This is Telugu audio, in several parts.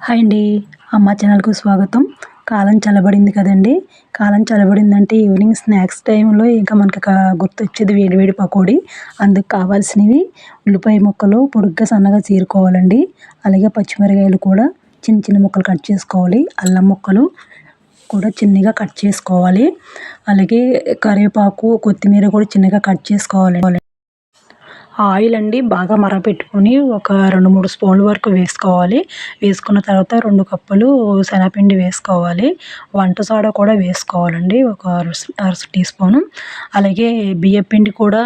హాయ్ అండి. అమ్మ ఛానల్కు స్వాగతం. కాలం చల్లబడింది కదండి. కాలం చల్లబడిందంటే ఈవినింగ్ స్నాక్స్ టైంలో ఇంకా మనకి గుర్తొచ్చేది వేడివేడి పకోడీ. అందుకు కావాల్సినవి ఉల్లిపాయ ముక్కలు పొడుగ్గా సన్నగా చీరుకోవాలండి అలాగే పచ్చిమిరకాయలు కూడా చిన్న చిన్న ముక్కలు కట్ చేసుకోవాలి. అల్లం ముక్కలు కూడా చిన్నగా కట్ చేసుకోవాలి. అలాగే కరివేపాకు కొత్తిమీర కూడా చిన్నగా కట్ చేసుకోవాలి ఆయిల్ అండి బాగా మరగపెట్టుకొని ఒక రెండు మూడు స్పూన్ల వరకు వేసుకోవాలి. వేసుకున్న తర్వాత రెండు కప్పులు శనగపిండి వేసుకోవాలి. వంట సోడా కూడా వేసుకోవాలండి. ఒక అర అర టీ స్పూను. అలాగే బియ్యపిండి కూడా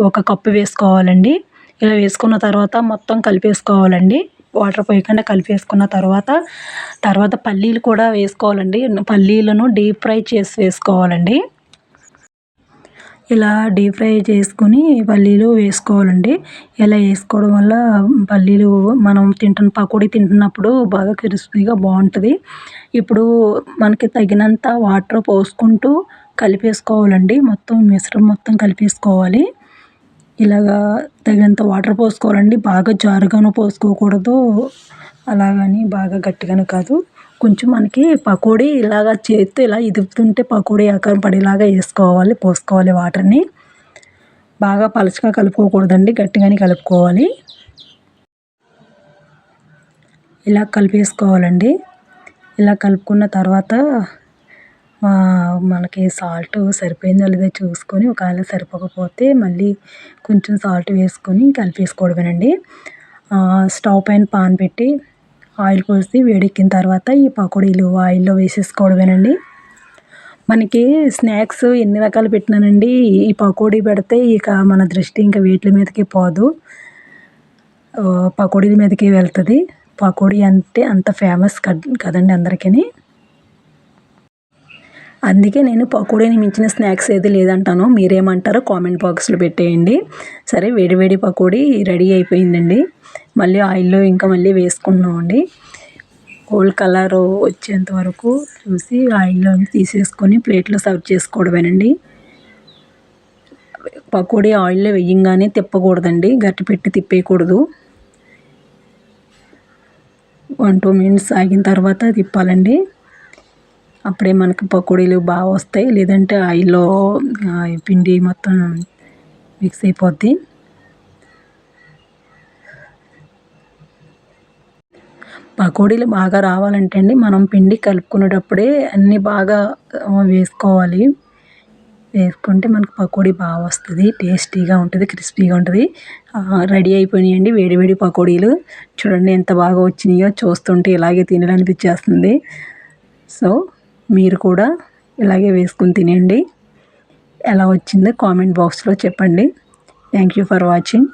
ఒక కప్పు వేసుకోవాలండి. ఇలా వేసుకున్న తర్వాత మొత్తం కలిపేసుకోవాలండి. వాటర్ పోయకుండా కలిపేసుకున్న తర్వాత తర్వాత పల్లీలు కూడా వేసుకోవాలండి. పల్లీలను డీప్ ఫ్రై చేసి వేసుకోవాలండి. ఇలా డీప్ ఫ్రై చేసుకుని పల్లీలు వేసుకోవాలండి. ఇలా వేసుకోవడం వల్ల పల్లీలు మనం తింటున్న పకోడీ తింటున్నప్పుడు బాగా క్రిస్పీగా బాగుంటుంది. ఇప్పుడు మనకి తగినంత వాటర్ పోసుకుంటూ కలిపేసుకోవాలండి. మొత్తం మిశ్రమం మొత్తం కలిపేసుకోవాలి. ఇలాగా తగినంత వాటర్ పోసుకోవాలండి. బాగా జారుగాను పోసుకోకూడదు. అలాగని బాగా గట్టిగాను కాదు. కొంచెం మనకి పకోడీ ఇలాగ చేత్తో ఇలా ఇదుపుతుంటే పకోడీ ఆకారం పడేలాగా వేసుకోవాలి పోసుకోవాలి వాటర్ని. బాగా పలచగా కలుపుకోకూడదండి గట్టిగానే కలుపుకోవాలి. ఇలా కలిపేసుకోవాలండి. ఇలా కలుపుకున్న తర్వాత మనకి సాల్ట్ సరిపోయిందో లేదో చూసుకొని ఒకవేళ సరిపోకపోతే మళ్ళీ కొంచెం సాల్ట్ వేసుకొని కలిపేసుకోవడమేనండి. స్టవ్ పైన పాన్ పెట్టి ఆయిల్ పోసి వేడెక్కిన తర్వాత ఈ పకోడీలు ఆయిల్లో వేసేసుకోవడమేనండి. మనకి స్నాక్స్ ఎన్ని రకాలు పెట్టినానండి? ఈ పకోడీ పెడితే ఇక మన దృష్టి ఇంకా వీటి మీదకి పోదు. పకోడీల మీదకి వెళ్తుంది. పకోడీ అంటే అంత ఫేమస్ కదండి అందరికీ అందుకే నేను పకోడీని మించిన స్నాక్స్ ఏది లేదంటాను. మీరేమంటారో కామెంట్ బాక్స్లో పెట్టేయండి. సరే వేడి వేడి పకోడీ రెడీ అయిపోయిందండి. మళ్ళీ ఆయిల్లో ఇంకా మళ్ళీ వేసుకున్నామండి గోల్డ్ కలర్ వచ్చేంత వరకు చూసి ఆయిల్లో తీసేసుకొని ప్లేట్లో సర్వ్ చేసుకోవడమేనండి. పకోడీ ఆయిల్లో వేయంగానే తిప్పకూడదండి. గట్టి పెట్టి తిప్పేయకూడదు. వన్ టూ మినిట్స్ ఆగిన తర్వాత తిప్పాలండి. అప్పుడే మనకి పకోడీలు బాగా వస్తాయి. లేదంటే ఆయిల్లో పిండి మొత్తం మిక్స్ అయిపోద్ది. పకోడీలు బాగా రావాలంటే అండి మనం పిండి కలుపుకునేటప్పుడే అన్నీ బాగా వేసుకోవాలి. వేసుకుంటే మనకు పకోడీ బాగా వస్తుంది టేస్టీగా ఉంటుంది క్రిస్పీగా ఉంటుంది. రెడీ అయిపోయినాయండి వేడి వేడి పకోడీలు. చూడండి ఎంత బాగా వచ్చినాయో చూస్తుంటే ఇలాగే తినాలనిపించేస్తుంది. సో మీరు కూడా ఇలాగే వేసుకుని తినండి. ఎలా వచ్చిందో కామెంట్ బాక్స్లో చెప్పండి. Thank you for watching.